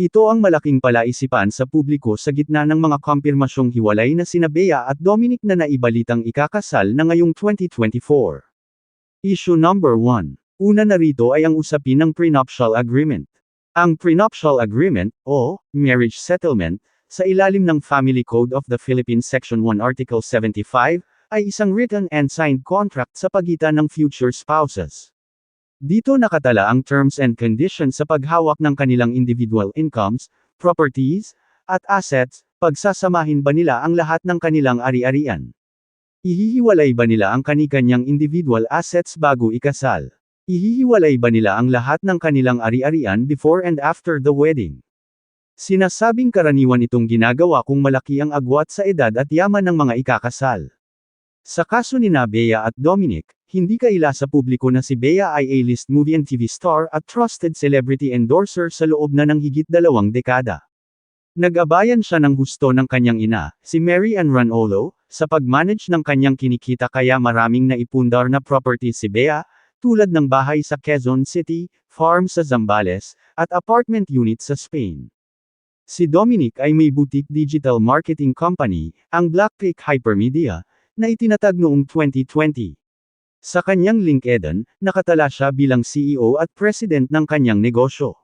Ito ang malaking palaisipan sa publiko sa gitna ng mga kumpirmasyong hiwalay na sina Bea at Dominic na naibalitang ikakasal na ngayong 2024. Issue number 1. Una na rito ay ang usapin ng prenuptial agreement. Ang prenuptial agreement, o marriage settlement, sa ilalim ng Family Code of the Philippines Section 1 Article 75, ay isang written and signed contract sa pagitan ng future spouses. Dito nakatala ang terms and conditions sa paghawak ng kanilang individual incomes, properties, at assets, pagsasamahin ba nila ang lahat ng kanilang ari-arian. Ihihiwalay ba nila ang kanikanyang individual assets bago ikasal? Ihihiwalay ba nila ang lahat ng kanilang ari-arian before and after the wedding? Sinasabing karaniwan itong ginagawa kung malaki ang agwat sa edad at yaman ng mga ikakasal. Sa kaso ni na Bea at Dominic, hindi kaila sa publiko na si Bea ay A-list movie and TV star at trusted celebrity endorser sa loob na ng higit dalawang dekada. Nag-abayan siya ng husto ng kanyang ina, si Mary Ann Ranolo, sa pag-manage ng kanyang kinikita kaya maraming naipundar na property si Bea, tulad ng bahay sa Quezon City, farm sa Zambales, at apartment unit sa Spain. Si Dominic ay may boutique digital marketing company, ang Blackpick Hypermedia, na itinatag noong 2020. Sa kanyang LinkedIn, nakatala siya bilang CEO at president ng kanyang negosyo.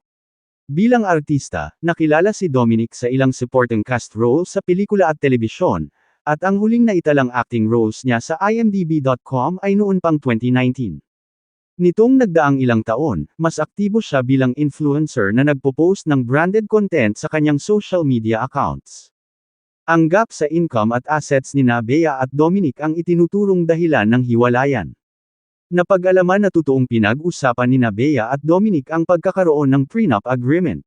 Bilang artista, nakilala si Dominic sa ilang supporting cast roles sa pelikula at telebisyon, at ang huling naitalang acting roles niya sa imdb.com ay noon pang 2019. Nitong nagdaang ilang taon, mas aktibo siya bilang influencer na nagpo-post ng branded content sa kanyang social media accounts. Ang gap sa income at assets ni Bea at Dominic ang itinuturong dahilan ng hiwalayan. Napag-alaman na totoong pinag-usapan ni Bea at Dominic ang pagkakaroon ng prenup agreement.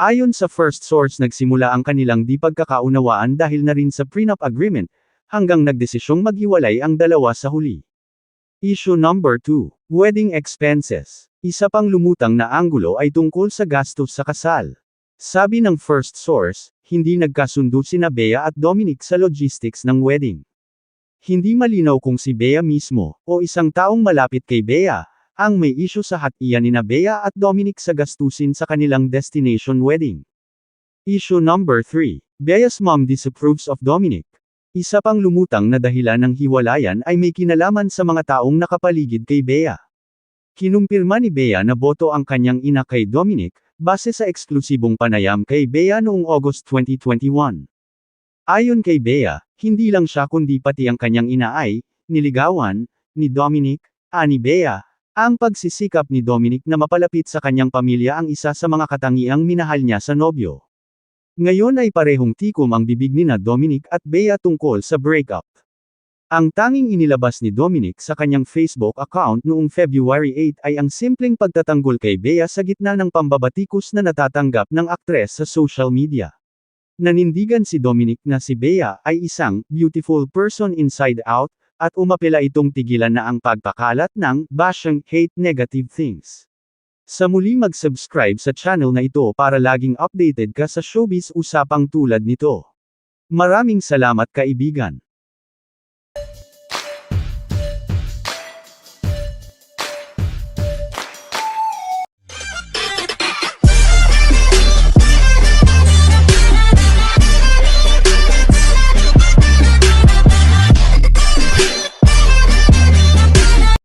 Ayon sa first source nagsimula ang kanilang di pagkakaunawaan dahil na rin sa prenup agreement, hanggang nagdesisyong maghiwalay ang dalawa sa huli. Issue number 2. Wedding expenses. Isa pang lumutang na anggulo ay tungkol sa gastos sa kasal. Sabi ng first source, hindi nagkasundo sina Bea at Dominic sa logistics ng wedding. Hindi malinaw kung si Bea mismo, o isang taong malapit kay Bea, ang may issue sa hatian ni na Bea at Dominic sa gastusin sa kanilang destination wedding. Issue number 3. Bea's mom disapproves of Dominic. Isa pang lumutang na dahilan ng hiwalayan ay may kinalaman sa mga taong nakapaligid kay Bea. Kinumpirma ni Bea na boto ang kanyang ina kay Dominic, base sa eksklusibong panayam kay Bea noong August 2021. Ayon kay Bea, hindi lang siya kundi pati ang kanyang ina ay, niligawan, ni Dominic, ani Bea, ang pagsisikap ni Dominic na mapalapit sa kanyang pamilya ang isa sa mga katangiang minahal niya sa nobyo. Ngayon ay parehong tikom ang bibig ni na Dominic at Bea tungkol sa breakup. Ang tanging inilabas ni Dominic sa kanyang Facebook account noong February 8 ay ang simpleng pagtatanggol kay Bea sa gitna ng pambabatikos na natatanggap ng aktres sa social media. Nanindigan si Dominic na si Bea ay isang beautiful person inside out, at umapela itong tigilan na ang pagpakalat ng bashing hate negative things. Sa muli mag-subscribe sa channel na ito para laging updated ka sa showbiz usapang tulad nito. Maraming salamat kaibigan.